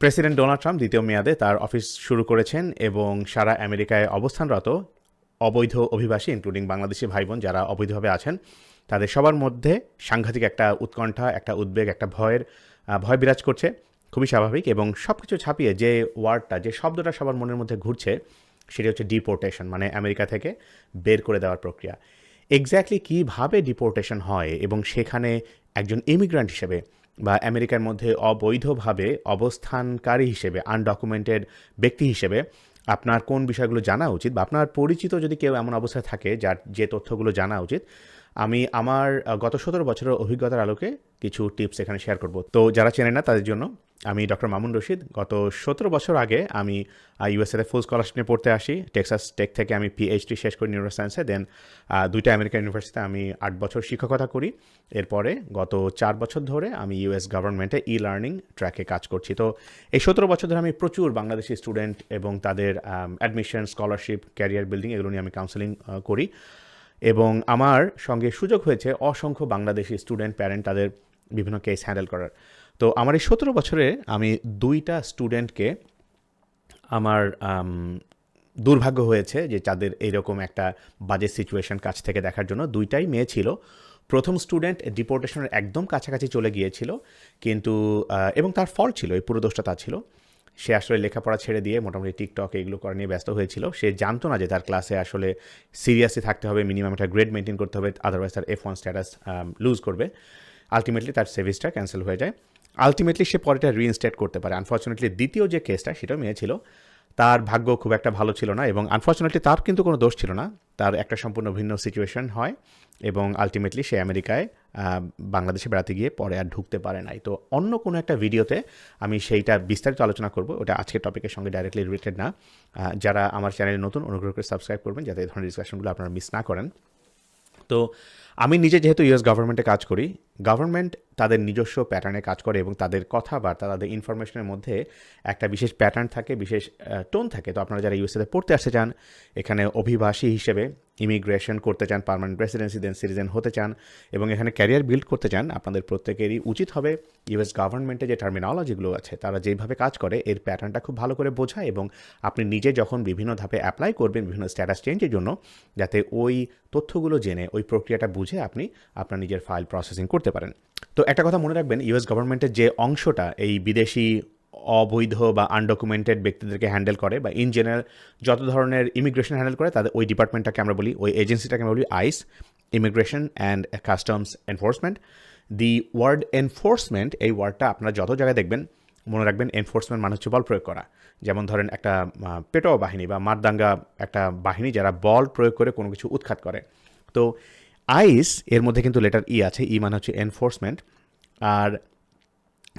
President Donald Trump দ্বিতীয় মেয়াদে তার অফিস শুরু করেছেন এবং সারা আমেরিকায় অবস্থানরত অবৈধ অভিবাসী ইনক্লুডিং বাংলাদেশি ভাই বোন যারা অবৈধভাবে আছেন, তাদের সবার মধ্যে সাংঘাতিক একটা উৎকণ্ঠা, একটা উদ্বেগ, একটা ভয়ের ভয় বিরাজ করছে। খুবই স্বাভাবিক এবং সব কিছু ছাপিয়ে যে ওয়ার্ডটা, যে শব্দটা সবার মনের মধ্যে ঘুরছে, সেটি হচ্ছে ডিপোর্টেশন মানে আমেরিকা থেকে বের করে দেওয়ার প্রক্রিয়া। এক্স্যাক্টলি কীভাবে ডিপোর্টেশন হয় এবং সেখানে একজন ইমিগ্রান্ট হিসেবে বা আমেরিকার মধ্যে অবৈধভাবে অবস্থানকারী হিসেবে আনডকুমেন্টেড ব্যক্তি হিসেবে আপনার কোন বিষয়গুলো জানা উচিত বা আপনার পরিচিত যদি কেউ এমন অবস্থায় থাকে যার যে তথ্যগুলো জানা উচিত, আমি আমার গত সতেরো বছরের অভিজ্ঞতার আলোকে কিছু টিপস এখানে শেয়ার করব। তো যারা চেনে না তাদের জন্য আমি ডক্টর মামুন রশিদ। গত সতেরো বছর আগে আমি ইউএসএতে ফুল স্কলারশিপ নিয়ে পড়তে আসি। টেক্সাস টেক থেকে আমি পিএইচডি শেষ করি নিউরো সায়েন্সে দেন দুইটা আমেরিকান ইউনিভার্সিটিতে আমি আট বছর শিক্ষকতা করি। এরপরে গত চার বছর ধরে আমি ইউএস গভর্নমেন্টে ই লার্নিং ট্র্যাকে কাজ করছি। তো এই সতেরো বছর ধরে আমি প্রচুর বাংলাদেশি স্টুডেন্ট এবং তাদের অ্যাডমিশন স্কলারশিপ ক্যারিয়ার বিল্ডিং এগুলো নিয়ে আমি কাউন্সেলিং করি। এবং আমার সঙ্গে সুযোগ হয়েছে অসংখ্য বাংলাদেশি স্টুডেন্ট প্যারেন্ট তাদের বিভিন্ন কেস হ্যান্ডেল করার। তো আমার এই সতেরো বছরে আমি দুইটা স্টুডেন্টকে আমার দুর্ভাগ্য হয়েছে যে তাদের এইরকম একটা বাজে সিচুয়েশন কাছ থেকে দেখার জন্য দুইটাই মেয়ে ছিল। প্রথম স্টুডেন্ট ডিপোর্টেশনের একদম কাছাকাছি চলে গিয়েছিল, কিন্তু এবং তার ফল ছিল, এই পুরো দোষটা তার ছিল। সে আসলে লেখাপড়া ছেড়ে দিয়ে মোটামুটি টিকটক এগুলো করা নিয়ে ব্যস্ত হয়েছিল। সে জানতো না যে তার ক্লাসে আসলে সিরিয়াসলি থাকতে হবে মিনিমাম একটা গ্রেড মেনটেন করতে হবে আদারওয়াইজ তার এফ ওয়ান স্ট্যাটাস লুজ করবে। আলটিমেটলি তার সেভিসটা ক্যান্সেল হয়ে যায়। আলটিমেটলি সে পরেটা রিইনস্টেট করতে পারে। আনফর্চুনেটলি দ্বিতীয় যে কেসটা সেটাও মেয়ে ছিল। তার ভাগ্য খুব একটা ভালো ছিল না এবং আনফর্চুনেটলি তার কিন্তু কোনো দোষ ছিল না। তার একটা সম্পূর্ণ ভিন্ন সিচুয়েশন হয় এবং আলটিমেটলি সে আমেরিকায় বাংলাদেশে বেড়াতে গিয়ে পরে আর ঢুকতে পারে নাই। তো অন্য কোনো একটা ভিডিওতে আমি সেইটা বিস্তারিত আলোচনা করব। ওটা আজকের টপিকের সঙ্গে ডাইরেক্টলি রিলেটেড না। যারা আমার চ্যানেলে নতুন, অনুগ্রহ করে সাবস্ক্রাইব করবেন যাতে এই ধরনের ডিসকাশনগুলো আপনারা মিস না করেন। তো আমি নিজে যেহেতু ইউএস গভর্নমেন্টে কাজ করি গভর্নমেন্ট তাদের নিজস্ব প্যাটার্নে কাজ করে এবং তাদের কথাবার্তা, তাদের ইনফরমেশনের মধ্যে একটা বিশেষ প্যাটার্ন থাকে, বিশেষ টোন থাকে। তো আপনারা যারা ইউএসএতে পড়তে আসতে চান, এখানে অভিবাসী হিসেবে ইমিগ্রেশন করতে চান পারমানেন্ট রেসিডেন্সি দেন সিটিজেন হতে চান এবং এখানে ক্যারিয়ার বিল্ড করতে চান, আপনাদের প্রত্যেকেরই উচিত হবে ইউএস গভর্নমেন্টে যে টার্মিনোলজিগুলো আছে, তারা যেভাবে কাজ করে, এর প্যাটার্নটা খুব ভালো করে বোঝা এবং আপনি নিজে যখন বিভিন্ন ধাপে অ্যাপ্লাই করবেন, বিভিন্ন স্ট্যাটাস চেঞ্জের জন্য, যাতে ওই তথ্যগুলো জেনে, ওই প্রক্রিয়াটা বুঝে আপনি আপনার নিজের ফাইল প্রসেসিং করতে পারেন। তো একটা কথা মনে রাখবেন ইউএস গভর্নমেন্টের যে অংশটা, এই বিদেশি অবৈধ বা আনডকুমেন্টেড ব্যক্তিদেরকে হ্যান্ডেল করে বা ইন জেনারেল যত ধরনের ইমিগ্রেশন হ্যান্ডেল করে, তাদের ওই ডিপার্টমেন্টটাকে আমরা বলি, ওই এজেন্সিটাকে আমরা বলি ICE immigration and customs enforcement the word enforcement এই ওয়ার্ডটা আপনারা যত জায়গায় দেখবেন, মনে রাখবেন এনফোর্সমেন্ট মানে হচ্ছে বল প্রয়োগ করা। যেমন ধরেন একটা পেটোয়া বাহিনী বা মারদাঙ্গা একটা বাহিনী যারা বল প্রয়োগ করে কোনো কিছু উৎখাত করে। তো আইস এর মধ্যে কিন্তু লেটার ই আছে ই মানে হচ্ছে এনফোর্সমেন্ট আর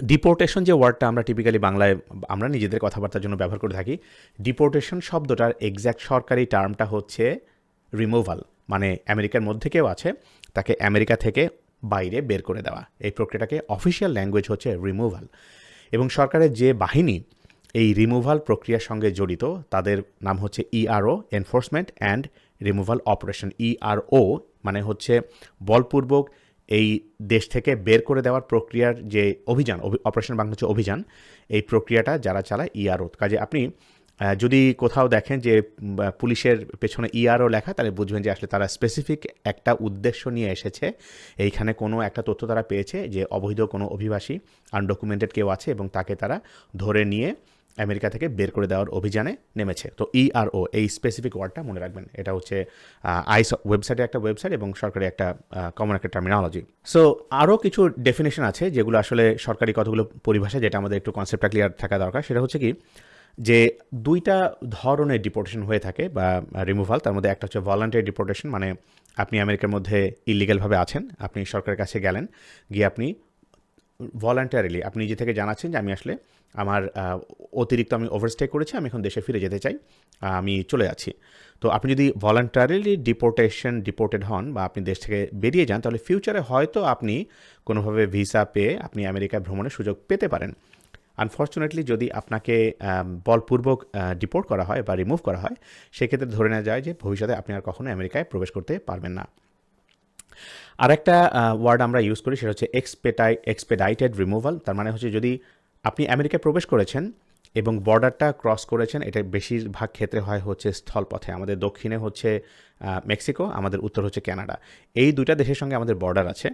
ডিপোর্টেশন যে ওয়ার্ডটা আমরা টিপিক্যালি বাংলায় আমরা নিজেদের কথাবার্তার জন্য ব্যবহার করে থাকি ডিপোর্টেশন শব্দটার এক্স্যাক্ট সরকারি টার্মটা হচ্ছে রিমুভাল মানে আমেরিকার মধ্যে কেউ আছে, তাকে আমেরিকা থেকে বাইরে বের করে দেওয়া। এই প্রক্রিয়াটাকে অফিসিয়াল ল্যাঙ্গুয়েজ হচ্ছে রিমুভাল এবং সরকারের যে বাহিনী, এই রিমুভাল প্রক্রিয়ার সঙ্গে জড়িত, তাদের নাম হচ্ছে ERO enforcement and removal operation ERO মানে হচ্ছে বলপূর্বক এই দেশ থেকে বের করে দেওয়ার প্রক্রিয়ার যে অভিযান, অভি- অপারেশন বাংলা হচ্ছে অভিযান, এই প্রক্রিয়াটা যারা চালায় ইআরও কাজে আপনি যদি কোথাও দেখেন যে পুলিশের পেছনে ইআরও লেখা, তাহলে বুঝবেন যে আসলে তারা স্পেসিফিক একটা উদ্দেশ্য নিয়ে এসেছে। এইখানে কোনো একটা তথ্য তারা পেয়েছে যে, অবৈধ কোনো অভিবাসী আনডকুমেন্টেড কেউ আছে এবং তাকে তারা ধরে নিয়ে আমেরিকা থেকে বের করে দেওয়ার অভিযানে নেমেছে। তো ইআরও এই স্পেসিফিক ওয়ার্ডটা মনে রাখবেন। এটা হচ্ছে আইস ওয়েবসাইটে একটা ওয়েবসাইট এবং সরকারি একটা কমন একটা টার্মিনোলজি সো আরও কিছু ডেফিনেশন আছে যেগুলো আসলে সরকারি কতগুলো পরিভাষা, যেটা আমাদের একটু কনসেপ্টটা ক্লিয়ার থাকা দরকার। সেটা হচ্ছে কি, যে দুইটা ধরনের ডিপোর্টেশন হয়ে থাকে বা রিমুভাল তার মধ্যে একটা হচ্ছে ভলান্টারি ডিপোর্টেশন মানে আপনি আমেরিকার মধ্যে ইলিগালভাবে আছেন, আপনি সরকারের কাছে গেলেন, গিয়ে আপনি ভলান্টারিলি আপনি নিজে থেকে জানাচ্ছেন যে আমি আসলে আমার অতিরিক্ত আমি ওভারস্টে করেছি, আমি এখন দেশে ফিরে যেতে চাই আমি চলে যাচ্ছি। তো আপনি যদি ভলান্টারিলি ডিপোর্টেশন ডিপোর্টেড হন বা আপনি দেশ থেকে বেরিয়ে যান, তাহলে ফিউচারে হয়তো আপনি কোনোভাবে ভিসা পেয়ে আপনি আমেরিকা ভ্রমণের সুযোগ পেতে পারেন। আনফর্চুনেটলি যদি আপনাকে বলপূর্বক ডিপোর্ট করা হয় বা রিমুভ করা হয়, সেক্ষেত্রে ধরে নেওয়া যায় যে ভবিষ্যতে আপনি আর কখনো আমেরিকায় প্রবেশ করতে পারবেন না। আরেকটা ওয়ার্ড আমরা ইউজ করি, সেটা হচ্ছে এক্সপেটাই এক্সপেডাইটেড রিমুভাল তার মানে হচ্ছে যদি আপনি আমেরিকায় প্রবেশ করেছেন এবং বর্ডারটা ক্রস করেছেন, এটা বেশিরভাগ ক্ষেত্রে হয় হচ্ছে স্থলপথে। আমাদের দক্ষিণে হচ্ছে মেক্সিকো, আমাদের উত্তর হচ্ছে কানাডা। এই দুইটা দেশের সঙ্গে আমাদের বর্ডার আছে।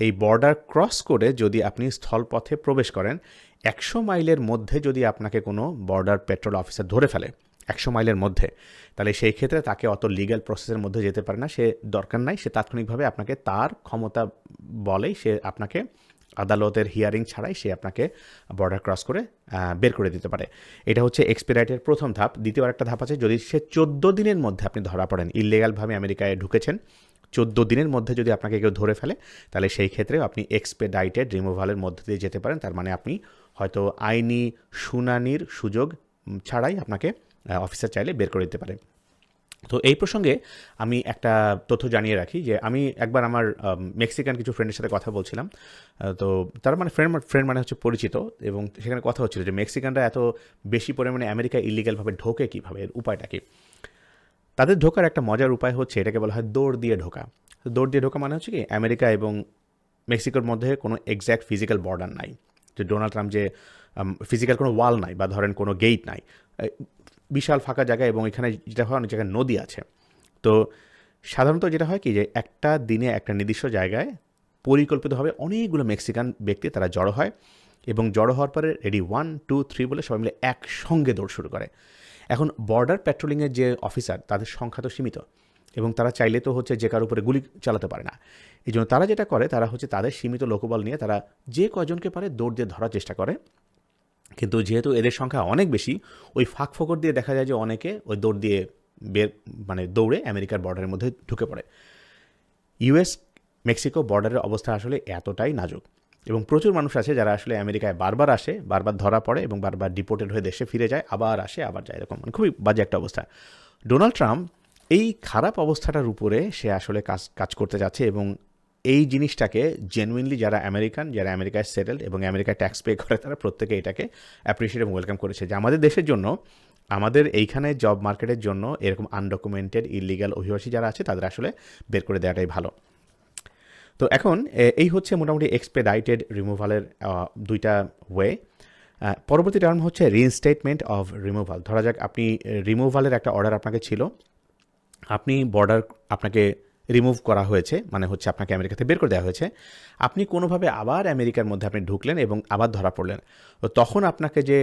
এই বর্ডার ক্রস করে যদি আপনি স্থলপথে প্রবেশ করেন, একশো মাইলের মধ্যে যদি আপনাকে কোনো বর্ডার পেট্রোল অফিসার ধরে ফেলে, একশো মাইলের মধ্যে, তাহলে সেই ক্ষেত্রে তাকে অত লিগ্যাল প্রসেসের মধ্যে যেতে পারে না, সে দরকার নাই, সে তাৎক্ষণিকভাবে আপনাকে তার ক্ষমতা বলেই সে আপনাকে আদালতের হিয়ারিং ছাড়াই সে আপনাকে বর্ডার ক্রস করে বের করে দিতে পারে। এটা হচ্ছে এক্সপিরাইটের প্রথম ধাপ। দ্বিতীয় একটা ধাপ আছে, যদি সে চোদ্দ দিনের মধ্যে আপনি ধরা পড়েন ইলিগালভাবে আমেরিকায় ঢুকেছেন, চোদ্দ দিনের মধ্যে যদি আপনাকে কেউ ধরে ফেলে, তাহলে সেই ক্ষেত্রে আপনি এক্সপেডাইটেড রিমুভালের মধ্যে দিয়ে যেতে পারেন। তার মানে আপনি হয়তো আইনি শুনানির সুযোগ ছাড়াই আপনাকে অফিসার চাইলে বের করে দিতে পারে তো এই প্রসঙ্গে আমি একটা তথ্য জানিয়ে রাখি যে আমি একবার আমার মেক্সিকান কিছু ফ্রেন্ডের সাথে কথা বলছিলাম। তো তার মানে ফ্রেন্ড ফ্রেন্ড মানে হচ্ছে পরিচিত এবং সেখানে কথা হচ্ছিল যে মেক্সিকানরা এত বেশি পরিমাণে আমেরিকায় ইলিগালভাবে ঢোকে কীভাবে, এর উপায়টা কি? তাদের ঢোকার একটা মজার উপায় হচ্ছে এটাকে বলা হয় দৌড় দিয়ে ঢোকা। দৌড় দিয়ে ঢোকা মানে হচ্ছে কি আমেরিকা এবং মেক্সিকোর মধ্যে কোনো এক্স্যাক্ট ফিজিক্যাল বর্ডার নাই। যে ডোনাল্ড ট্রাম্প যে ফিজিক্যাল কোনো ওয়াল নাই বা ধরেন কোনো গেট নাই। বিশাল ফাঁকা জায়গা এবং এখানে যেটা হয়, অনেক জায়গায় নদী আছে। তো সাধারণত যেটা হয় কি যে, একটা দিনে একটা নির্দিষ্ট জায়গায় পরিকল্পিতভাবে অনেকগুলো মেক্সিকান ব্যক্তি তারা জড়ো হয় এবং জড়ো হওয়ার পরে রেডি ওয়ান, টু, থ্রি বলে সবাই মিলে একসঙ্গে দৌড় শুরু করে। এখন বর্ডার প্যাট্রোলিংয়ের যে অফিসার, তাদের সংখ্যা তো সীমিত এবং তারা চাইলে তো হচ্ছে যে কারোর উপরে গুলি চালাতে পারে না। এই জন্য তারা যেটা করে, তারা হচ্ছে তাদের সীমিত লোকবল নিয়ে তারা যে কজনকে পারে দৌড় দিয়ে ধরার চেষ্টা করে। কিন্তু যেহেতু এদের সংখ্যা অনেক বেশি, ওই ফাঁক ফোকর দিয়ে দেখা যায় যে অনেকে ওই দৌড় দিয়ে বের মানে দৌড়ে আমেরিকার বর্ডারের মধ্যে ঢুকে পড়ে। ইউএস মেক্সিকো বর্ডারের অবস্থা আসলে এতটাই নাজুক এবং প্রচুর মানুষ আছে যারা আসলে আমেরিকায় বারবার আসে, বারবার ধরা পড়ে এবং বারবার ডিপোর্টেড হয়ে দেশে ফিরে যায়, আবার আসে, আবার যায়, এরকম মানে খুবই বাজে একটা অবস্থা। ডোনাল্ড ট্রাম্প এই খারাপ অবস্থাটার উপরে সে আসলে কাজ কাজ করতে যাচ্ছে এবং এই জিনিসটাকে জেনুইনলি যারা আমেরিকান যারা আমেরিকায় সেটেলড এবং আমেরিকায় ট্যাক্স পে করে, তারা প্রত্যেকে এটাকে অ্যাপ্রিসিয়েট এবং ওয়েলকাম করেছে। যে আমাদের দেশের জন্য, আমাদের এইখানে জব মার্কেটের জন্য এরকম আনডকুমেন্টেড ইলিগাল অভিবাসী যারা আছে, তাদের আসলে বের করে দেওয়াটাই ভালো। তো এখন এই হচ্ছে মোটামুটি এক্সপেডাইটেড রিমুভালের দুইটা ওয়ে পরবর্তী টার্ম হচ্ছে রিইনস্টেটমেন্ট অফ রিমুভাল ধরা যাক, আপনি রিমুভালের একটা অর্ডার আপনাকে ছিল। আপনি বর্ডার আপনাকে রিমুভ করা হয়েছে মানে হচ্ছে আপনাকে আমেরিকা থেকে বের করে দেওয়া হয়েছে। আপনি কোনোভাবে আবার আমেরিকার মধ্যে আপনি ঢুকলেন এবং আবার ধরা পড়লেন। তো তখন আপনাকে যে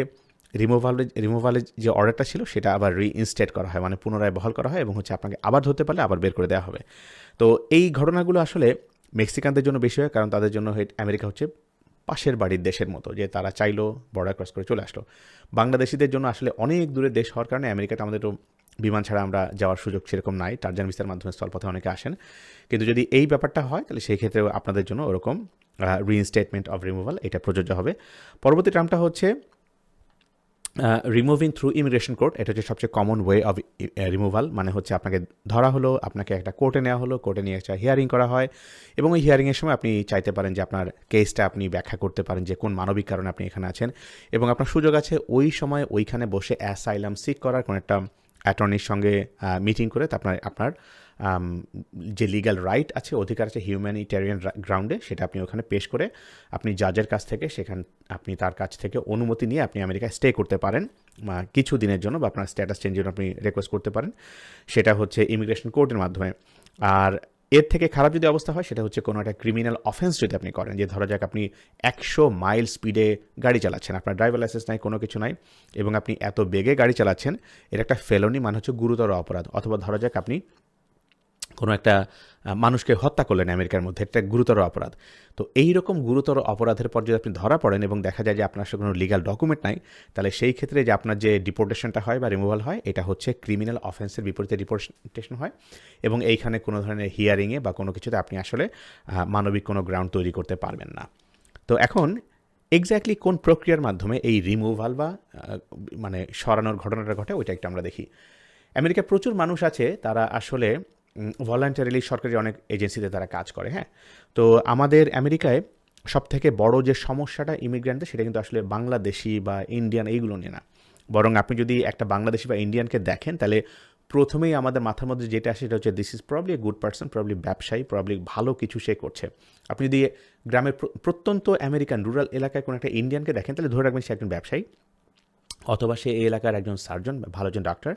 রিমুভালের রিমুভালের যে অর্ডারটা ছিল, সেটা আবার রিইনস্টেট করা হয় মানে পুনরায় বহাল করা হয় এবং হচ্ছে আপনাকে আবার ধরতে পারলে আবার বের করে দেওয়া হবে। তো এই ঘটনাগুলো আসলে মেক্সিকানদের জন্য বেশি হয়, কারণ তাদের জন্য আমেরিকা হচ্ছে পাশের বাড়ির দেশের মতো, যে তারা চাইলো বর্ডার ক্রস করে চলে আসলো। বাংলাদেশিদের জন্য আসলে অনেক দূরের দেশ হওয়ার কারণে আমেরিকাতে আমাদের বিমান ছাড়া আমরা যাওয়ার সুযোগ সেরকম নাই। টার্জান ভিসার মাধ্যমে স্থলপথে অনেকে আসেন। কিন্তু যদি এই ব্যাপারটা হয়, তাহলে সেই ক্ষেত্রে আপনাদের জন্য ওরকম রিইনস্টেটমেন্ট অফ রিমুভাল এটা প্রযোজ্য হবে। পরবর্তী টার্মটা হচ্ছে রিমুভিং থ্রু ইমিগ্রেশন কোর্ট এটা হচ্ছে সবচেয়ে কমন ওয়ে অফ রিমুভাল মানে হচ্ছে আপনাকে ধরা হলো, আপনাকে একটা কোর্টে নেওয়া হলো কোর্টে নিয়ে একটা হিয়ারিং করা হয়। এবং ওই হিয়ারিংয়ের সময় আপনি চাইতে পারেন যে আপনার কেসটা আপনি ব্যাখ্যা করতে পারেন যে কোন মানবিক কারণে আপনি এখানে আছেন। এবং আপনার সুযোগ আছে, ওই সময় ওইখানে বসে অ্যাসাইলাম সিক করার কোনো একটা অ্যাটর্নির সঙ্গে মিটিং করে আপনার আপনার যে লিগাল রাইট আছে, অধিকার আছে হিউম্যানিটেরিয়ান গ্রাউন্ডে, সেটা আপনি ওখানে পেশ করে আপনি জাজের কাছ থেকে সেখান, আপনি তার কাছ থেকে অনুমতি নিয়ে আপনি আমেরিকায় স্টে করতে পারেন। কিছু দিনের জন্য বা আপনার স্ট্যাটাস চেঞ্জের আপনি রিকোয়েস্ট করতে পারেন। সেটা হচ্ছে ইমিগ্রেশন কোর্টের মাধ্যমে। আর এর থেকে খারাপ যদি অবস্থা হয়, সেটা হচ্ছে কোনো একটা ক্রিমিনাল অফেন্স যদি আপনি করেন, যে ধরা যাক আপনি একশো মাইল স্পিডে গাড়ি চালাচ্ছেন। আপনার ড্রাইভার লাইসেন্স নাই, কোনো কিছু নাই, এবং আপনি এত বেগে গাড়ি চালাচ্ছেন, এর একটা ফেলনি মানে হচ্ছে গুরুতর অপরাধ। অথবা ধরা যাক আপনি কোনো একটা মানুষকে হত্যা করলেন আমেরিকার মধ্যে, একটা গুরুতর অপরাধ। তো এই রকম গুরুতর অপরাধের পর যদি আপনি ধরা পড়েন এবং দেখা যায় যে আপনার সাথে কোনো লিগাল ডকুমেন্ট নাই, তাহলে সেই ক্ষেত্রে যে আপনার যে ডিপোর্টেশনটা হয় বা রিমুভাল হয়, এটা হচ্ছে ক্রিমিনাল অফেন্সের বিপরীতে ডিপোর্টেশন হয় এবং এইখানে কোনো ধরনের হিয়ারিংয়ে বা কোনো কিছুতে আপনি আসলে মানবিক কোনো গ্রাউন্ড তৈরি করতে পারবেন না। তো এখন এক্স্যাক্টলি কোন প্রক্রিয়ার মাধ্যমে এই রিমুভাল বা মানে সরানোর ঘটনাটা ঘটে, ওইটা একটু আমরা দেখি। আমেরিকায় প্রচুর মানুষ আছে, তারা আসলে ভলান্টারিলি সরকারি অনেক এজেন্সিতে তারা কাজ করে হ্যাঁ? তো আমাদের আমেরিকায় সব থেকে বড় যে সমস্যাটা ইমিগ্রেন্টদের সেটা কিন্তু আসলে বাংলাদেশি বা ইন্ডিয়ান এইগুলো নিয়ে না। বরং আপনি যদি একটা বাংলাদেশি বা ইন্ডিয়ানকে দেখেন, তাহলে প্রথমেই আমাদের মাথার মধ্যে যেটা আসে সেটা হচ্ছে this is probably a good person probably ব্যবসায়ী প্রবলি ভালো কিছু সে করছে। আপনি যদি গ্রামের প্রত্যন্ত আমেরিকান রুরাল এলাকায় কোনো একটা ইন্ডিয়ানকে দেখেন, তাহলে ধরে রাখবেন সে একজন ব্যবসায়ী। অথবা সে এলাকার একজন সার্জন বা ভালো একজন ডাক্তার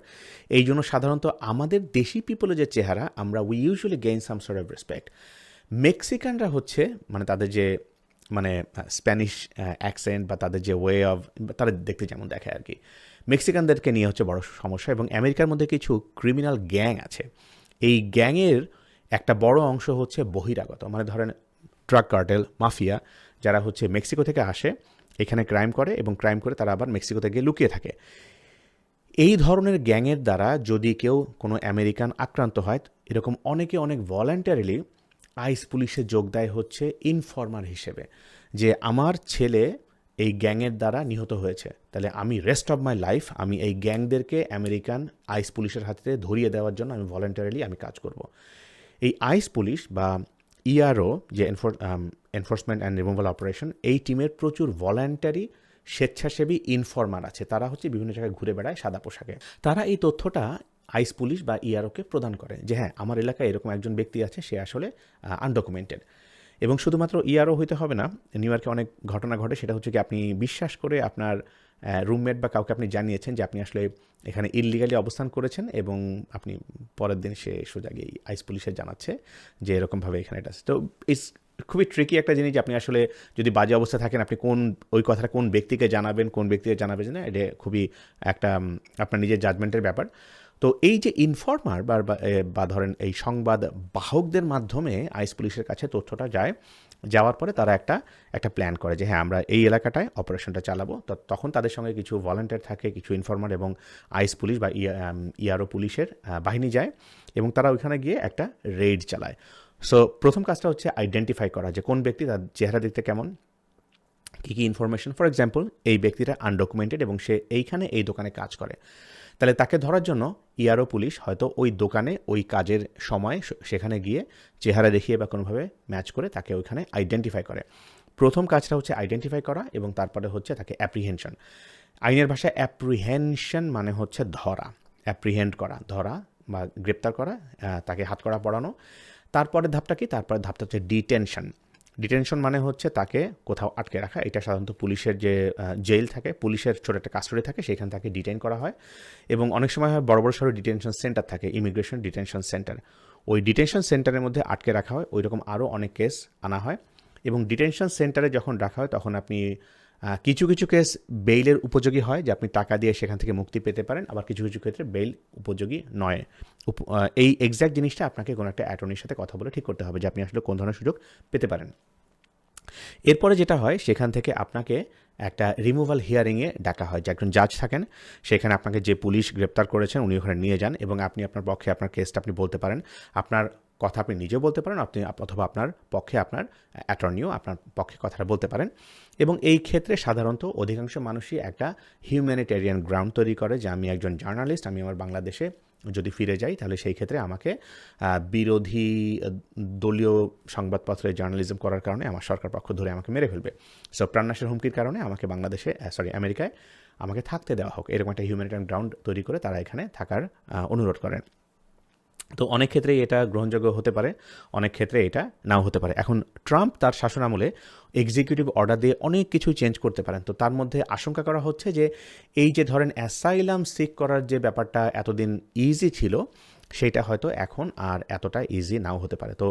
এই জন্য সাধারণত আমাদের দেশি পিপলের যে চেহারা, আমরা we usually gain some sort of respect মেক্সিকানরা হচ্ছে মানে তাদের যে মানে স্প্যানিশ অ্যাকসেন্ট বা তাদের যে ওয়ে অফ তারা দেখতে যেমন দেখে আর কি। মেক্সিকানদেরকে নিয়ে হচ্ছে বড় সমস্যা এবং আমেরিকার মধ্যে কিছু ক্রিমিনাল গ্যাং আছে। এই গ্যাংয়ের একটা বড় অংশ হচ্ছে বহিরাগত। মানে ধরেন ট্রাক কার্টেল মাফিয়া যারা হচ্ছে মেক্সিকো থেকে আসে এখানে ক্রাইম করে এবং ক্রাইম করে তারা আবার মেক্সিকোতে গিয়ে লুকিয়ে থাকে। এই ধরনের গ্যাংয়ের দ্বারা যদি কেউ কোনো আমেরিকান আক্রান্ত হয়, এরকম অনেকে অনেক ভলান্টারিলি আইস পুলিশে যোগ দেয় হচ্ছে ইনফর্মার হিসেবে, যে আমার ছেলে এই গ্যাংয়ের দ্বারা নিহত হয়েছে, তাহলে আমি রেস্ট অফ মাই লাইফ আমি এই গ্যাংদেরকে আমেরিকান আইস পুলিশের হাতে ধরিয়ে দেওয়ার জন্য আমি ভলান্টারিলি আমি কাজ করব। এই আইস পুলিশ বা ইআরও যে এনফোর্সমেন্ট অ্যান্ড রিমুভাল অপারেশন এই টিমের প্রচুর ভলান্টারি স্বেচ্ছাসেবী ইনফর্মার আছে। তারা হচ্ছে বিভিন্ন জায়গায় ঘুরে বেড়ায় সাদা পোশাকে। তারা এই তথ্যটা আইস পুলিশ বা ইআরওকে প্রদান করে যে হ্যাঁ আমার এলাকায় এরকম একজন ব্যক্তি আছে, সে আসলে আনডকুমেন্টেড এবং শুধুমাত্র ইআরও হইতে হবে না নিউ ইয়র্কে অনেক ঘটনা ঘটে, সেটা হচ্ছে কি, আপনি বিশ্বাস করে আপনার রুমমেট বা কাউকে আপনি জানিয়েছেন যে, আপনি আসলে এখানে ইললিগালি অবস্থান করেছেন এবং আপনি পরের দিন সে সোজা গিয়ে আইস পুলিশে জানাচ্ছে যে, এরকমভাবে এখানে এটা আছে। তো ইটস খুবই ট্রিকি একটা জিনিস আপনি আসলে যদি বাজে অবস্থা থাকেন, আপনি কোন, ওই কথাটা কোন ব্যক্তিকে জানাবেন, কোন ব্যক্তিকে জানাবেন না, এটা খুবই একটা আপনার নিজের জাজমেন্টের ব্যাপার। তো এই যে ইনফর্মার বা ধরেন এই সংবাদ বাহকদের মাধ্যমে আইস পুলিশের কাছে তথ্যটা যায়, যাওয়ার পরে তারা একটা একটা প্ল্যান করে যে হ্যাঁ আমরা এই এলাকাটায় অপারেশনটা চালাবো। তো তখন তাদের সঙ্গে কিছু ভলেন্টিয়ার থাকে, কিছু ইনফর্মার এবং আইস পুলিশ বা ইআরও পুলিশের বাহিনী যায় এবং তারা ওইখানে গিয়ে একটা রেড চালায়। সো প্রথম কাজটা হচ্ছে আইডেন্টিফাই করা যে কোন ব্যক্তি তার চেহারা দেখতে কেমন, কী কী ইনফরমেশন ফর এক্সাম্পল এই ব্যক্তিটা আনডকুমেন্টেড এবং সে এইখানে এই দোকানে কাজ করে। তাহলে তাকে ধরার জন্য ইআরও পুলিশ হয়তো ওই দোকানে ওই কাজের সময় সেখানে গিয়ে চেহারা দেখিয়ে বা কোনোভাবে ম্যাচ করে তাকে ওইখানে আইডেন্টিফাই করে। প্রথম কাজটা হচ্ছে আইডেন্টিফাই করা এবং তারপরে হচ্ছে তাকে অ্যাপ্রিহেনশন আইনের ভাষায় অ্যাপ্রিহেনশন মানে হচ্ছে ধরা অ্যাপ্রিহেন্ড করা, ধরা বা গ্রেপ্তার করা তাকে হাত করা, পড়ানো। তারপরে ধাপটা কি? তারপরে ধাপটা হচ্ছে ডিটেনশন ডিটেনশন মানে হচ্ছে তাকে কোথাও আটকে রাখা। এটা সাধারণত পুলিশের যে জেল থাকে, পুলিশের ছোটো একটা কাস্টডি থাকে, সেখান থেকে ডিটেন করা হয়। এবং অনেক সময় হয় বড় বড় সড়ো ডিটেনশন সেন্টার থাকে ইমিগ্রেশন ডিটেনশন সেন্টার ওই ডিটেনশন সেন্টারের মধ্যে আটকে রাখা হয়। ওই রকম আরও অনেক কেস আনা হয়। এবং ডিটেনশন সেন্টারে যখন রাখা হয়, তখন আপনি কিছু কিছু কেস বেইলের উপযোগী হয় যে আপনি টাকা দিয়ে সেখান থেকে মুক্তি পেতে পারেন, আবার কিছু কিছু ক্ষেত্রে বেইল উপযোগী নয়। এই এক্স্যাক্ট জিনিসটা আপনাকে কোনো একটা অ্যাটর্নির সাথে কথা বলে ঠিক করতে হবে যে আপনি আসলে কোন ধরনের সুযোগ পেতে পারেন। এরপরে যেটা হয়, সেখান থেকে আপনাকে একটা রিমুভাল হিয়ারিংয়ে ডাকা হয় যে একজন জাজ থাকেন, সেখানে আপনাকে যে পুলিশ গ্রেপ্তার করেছেন উনি ওখানে নিয়ে যান এবং আপনি আপনার পক্ষে আপনার কেসটা আপনি বলতে পারেন। আপনার কথা আপনি নিজেও বলতে পারেন, আপনি অথবা আপনার পক্ষে আপনার অ্যাটর্নিও আপনার পক্ষে কথাটা বলতে পারেন। এবং এই ক্ষেত্রে সাধারণত অধিকাংশ মানুষই একটা হিউম্যানিটেরিয়ান গ্রাউন্ড তৈরি করে যে আমি একজন জার্নালিস্ট আমি আমার বাংলাদেশে যদি ফিরে যাই, তাহলে সেই ক্ষেত্রে আমাকে বিরোধী দলীয় সংবাদপত্রে জার্নালিজম করার কারণে আমার সরকার পক্ষ ধরে আমাকে মেরে ফেলবে। সো প্রাণনাশের হুমকির কারণে আমাকে বাংলাদেশে সরি আমেরিকায় আমাকে থাকতে দেওয়া হোক। এরকম একটা হিউম্যানিটেরিয়ান গ্রাউন্ড তৈরি করে তারা এখানে থাকার অনুরোধ করেন। তো অনেক ক্ষেত্রেই এটা গ্রহণযোগ্য হতে পারে, অনেক ক্ষেত্রে এটা নাও হতে পারে। এখন ট্রাম্প তার শাসন আমলে এক্সিকিউটিভ অর্ডার দিয়ে অনেক কিছু চেঞ্জ করতে পারেন। তো তার মধ্যে আশঙ্কা করা হচ্ছে যে, এই যে ধরেন অ্যাসাইলাম সিক করার যে ব্যাপারটা এতদিন ইজি ছিল সেটা হয়তো এখন আর এতটা ইজি নাও হতে পারে। তো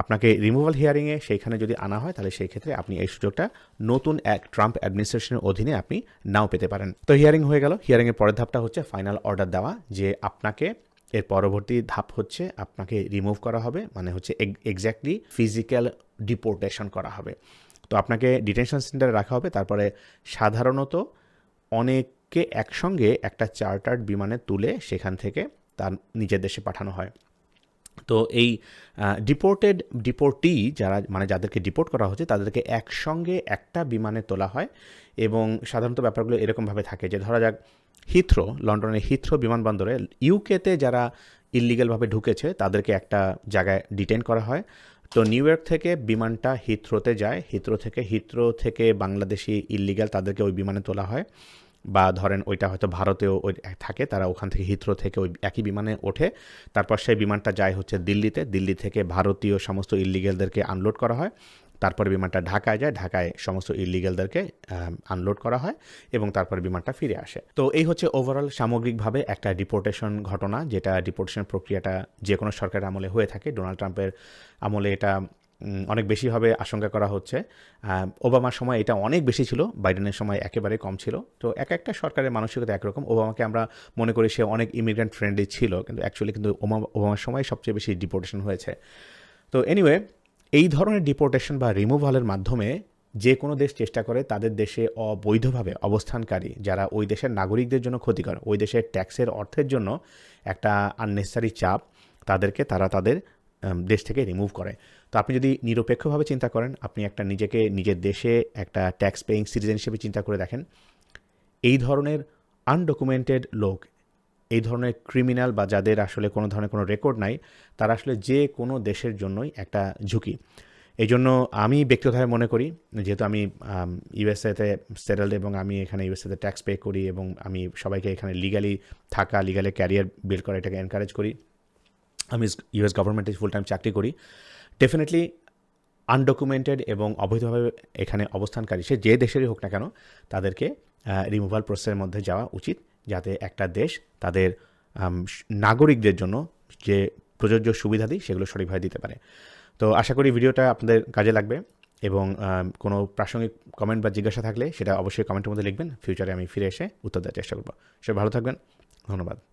আপনাকে রিমুভাল হিয়ারিংয়ে সেইখানে যদি আনা হয়, তাহলে সেই ক্ষেত্রে আপনি এই সুযোগটা নতুন এক ট্রাম্প অ্যাডমিনিস্ট্রেশনের অধীনে আপনি নাও পেতে পারেন। তো হিয়ারিং হয়ে গেল। হিয়ারিংয়ের পরের ধাপটা হচ্ছে ফাইনাল অর্ডার দেওয়া, যে আপনাকে এর পরবর্তী ধাপ হচ্ছে আপনাকে রিমুভ করা হবে মানে হচ্ছে এক্স্যাক্টলি ফিজিক্যাল ডিপোর্টেশন করা হবে। তো আপনাকে ডিটেনশন সেন্টারে রাখা হবে, তারপরে সাধারণত অনেককে একসঙ্গে একটা চার্টার্ড বিমানে তুলে সেখান থেকে তার নিজের দেশে পাঠানো হয়। তো এই ডিপোর্টেড ডিপোর্টি যারা মানে যাদেরকে ডিপোর্ট করা হচ্ছে, তাদেরকে একসঙ্গে একটা বিমানে তোলা হয় এবং সাধারণত ব্যাপারগুলো এরকমভাবে থাকে যে ধরা যাক হিথ্রো লন্ডনের হিথ্রো বিমানবন্দরে ইউকেতে যারা ইলিগালভাবে ঢুকেছে, তাদেরকে একটা জায়গায় ডিটেন করা হয়। তো নিউ ইয়র্ক থেকে বিমানটা হিথ্রোতে যায়। হিথ্রো থেকে হিথ্রো থেকে বাংলাদেশি ইলিগাল তাদেরকে ওই বিমানে তোলা হয়। বা ধরেন ওইটা হয়তো ভারতেও ওই থাকে, তারা ওখান থেকে হিথ্রো থেকে ওই একই বিমানে ওঠে। তারপর সেই বিমানটা যায় হচ্ছে দিল্লিতে। দিল্লি থেকে ভারতীয় সমস্ত ইলিগেলদেরকে আনলোড করা হয়। তারপরে বিমানটা ঢাকায় যায়, ঢাকায় সমস্ত ইলিগেলদেরকে আনলোড করা হয় এবং তারপরে বিমানটা ফিরে আসে। তো এই হচ্ছে ওভারঅল সামগ্রিকভাবে একটা ডিপোর্টেশন ঘটনা, যেটা ডিপোর্টেশন প্রক্রিয়াটা যে কোনো সরকারের আমলে হয়ে থাকে। ডোনাল্ড ট্রাম্পের আমলে এটা অনেক বেশিভাবে আশঙ্কা করা হচ্ছে। ওবামার সময় এটা অনেক বেশি ছিল, বাইডেনের সময় একেবারে কম ছিল। তো এক একটা সরকারের মানসিকতা একরকম। ওবামাকে আমরা মনে করি সে অনেক ইমিগ্রেন্ট ফ্রেন্ডলি ছিল, কিন্তু অ্যাকচুয়ালি কিন্তু ওবামার সময় সবচেয়ে বেশি ডিপোর্টেশন হয়েছে। তো এনিওয়ে এই ধরনের ডিপোর্টেশন বা রিমুভালের মাধ্যমে যে কোনো দেশ চেষ্টা করে তাদের দেশে অবৈধভাবে অবস্থানকারী, যারা ওই দেশের নাগরিকদের জন্য ক্ষতিকর, ওই দেশের ট্যাক্সের অর্থের জন্য একটা আননেসারি চাপ তাদেরকে তারা তাদের দেশ থেকে রিমুভ করে। তো আপনি যদি নিরপেক্ষভাবে চিন্তা করেন, আপনি একটা নিজেকে, নিজের দেশে একটা ট্যাক্স পেইং সিটিজেন হিসেবে চিন্তা করে দেখেন, এই ধরনের আনডকুমেন্টেড লোক এই ধরনের ক্রিমিনাল বা যাদের আসলে কোনো ধরনের কোনো রেকর্ড নাই, তারা আসলে যে কোনো দেশের জন্যই একটা ঝুঁকি। এই জন্য আমি ব্যক্তিগতভাবে মনে করি, যেহেতু আমি ইউএসএতে সেটেলড এবং আমি এখানে ইউএসএতে ট্যাক্স পে করি এবং আমি সবাইকে এখানে লিগালি থাকা লিগালি ক্যারিয়ার বিল্ড করা এটাকে এনকারেজ করি, আমি ইউএস গভর্নমেন্টে ফুল টাইম চাকরি করি ডেফিনেটলি আনডকুমেন্টেড এবং অবৈধভাবে এখানে অবস্থানকারী, সে যে দেশেরই হোক না কেন, তাদেরকে রিমুভাল প্রসেসের মধ্যে যাওয়া উচিত। যাতে একটা দেশ তাদের নাগরিকদের জন্য যে প্রযোজ্য সুবিধাদি সেগুলো সঠিকভাবে দিতে পারে। তো আশা করি ভিডিওটা আপনাদের কাজে লাগবে এবং কোনো প্রাসঙ্গিক কমেন্ট বা জিজ্ঞাসা থাকলে সেটা অবশ্যই কমেন্টের মধ্যে লিখবেন। ফিউচারে আমি ফিরে এসে উত্তর দেওয়ার চেষ্টা করব। সে ভালো থাকবেন। ধন্যবাদ।